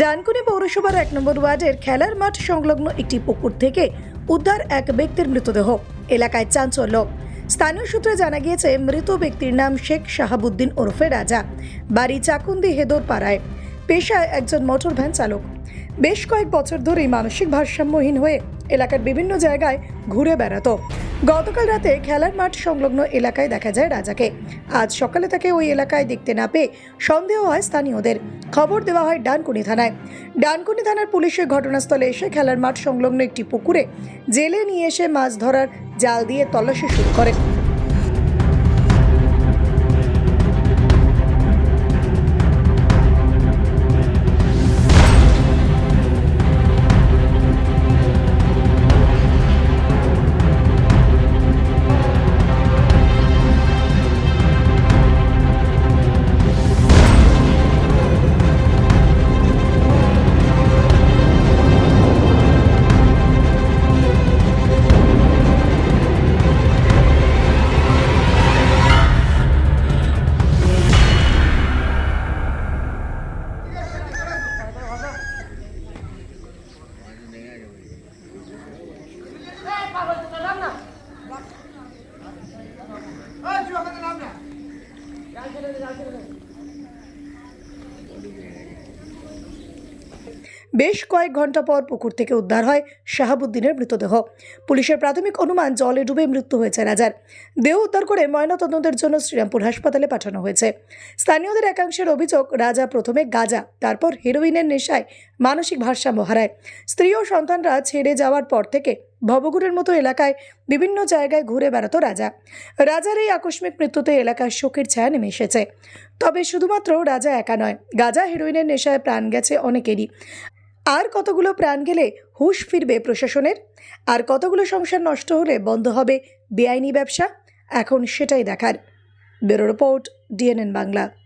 ডানকুনি পৌরসভার এক নম্বর ওয়ার্ডের খেলার মাঠ সংলগ্ন একটি পুকুর থেকে উদ্ধার এক ব্যক্তির মৃতদেহ। এলাকায় চাঞ্চল্য। স্থানীয় সূত্রে জানা গিয়েছে, মৃত ব্যক্তির নাম শেখ শাহাবুদ্দিন ওরফে রাজা। বাড়ি চাকুন্দি হেদর পাড়ায় পেশায় একজন মোটর ভ্যান চালক। বেশ কয়েক বছর ধরেই মানসিক ভারসাম্যহীন হয়ে এলাকার বিভিন্ন জায়গায় ঘুরে বেড়াতো। গতকাল রাতে খেলার মাঠ সংলগ্ন এলাকায় দেখা যায় রাজাকে। আজ সকালে তাকে ওই এলাকায় দেখতে না পেয়ে সন্দেহ হয় স্থানীয়দের। খবর দেওয়া হয় ডানকুনি থানায়। ডানকুনি থানার পুলিশের ঘটনাস্থলে এসে খেলার মাঠ সংলগ্ন একটি পুকুরে জেলে নিয়ে এসে মাছ ধরার জাল দিয়ে তল্লাশি শুরু করে। বেশ কয়েক ঘণ্টা পর পুকুর থেকে উদ্ধার হয় শাহাবুদ্দিনের মৃতদেহ। পুলিশের প্রাথমিক অনুমান, জলে ডুবে মৃত্যু হয়েছে রাজার দেহ উদ্ধার করে ময়নাতদন্তের জন্য শ্রীরামপুর হাসপাতালে পাঠানো হয়েছে। স্থানীয়দের একাংশের অভিযোগ, রাজা প্রথমে গাজা, তারপর হিরোইনের নেশায় মানসিক ভারসাম্য হারায়। স্ত্রী ও সন্তানরা ছেড়ে যাওয়ার পর থেকে ভবগুরের মতো এলাকায় বিভিন্ন জায়গায় ঘুরে বেড়াতো রাজা। রাজার এই আকস্মিক মৃত্যুতে এলাকার শোকের ছায়া নেমে এসেছে। তবে শুধুমাত্র রাজা একা নয়, গাজা হেরোইনের নেশায় প্রাণ গেছে অনেকেরই। আর কতগুলো প্রাণ গেলে হুঁশ ফিরবে প্রশাসনের? আর কতগুলো সংসার নষ্ট হলে বন্ধ হবে বেআইনি ব্যবসা? এখন সেটাই দেখার। Bureau report DNN Bangla.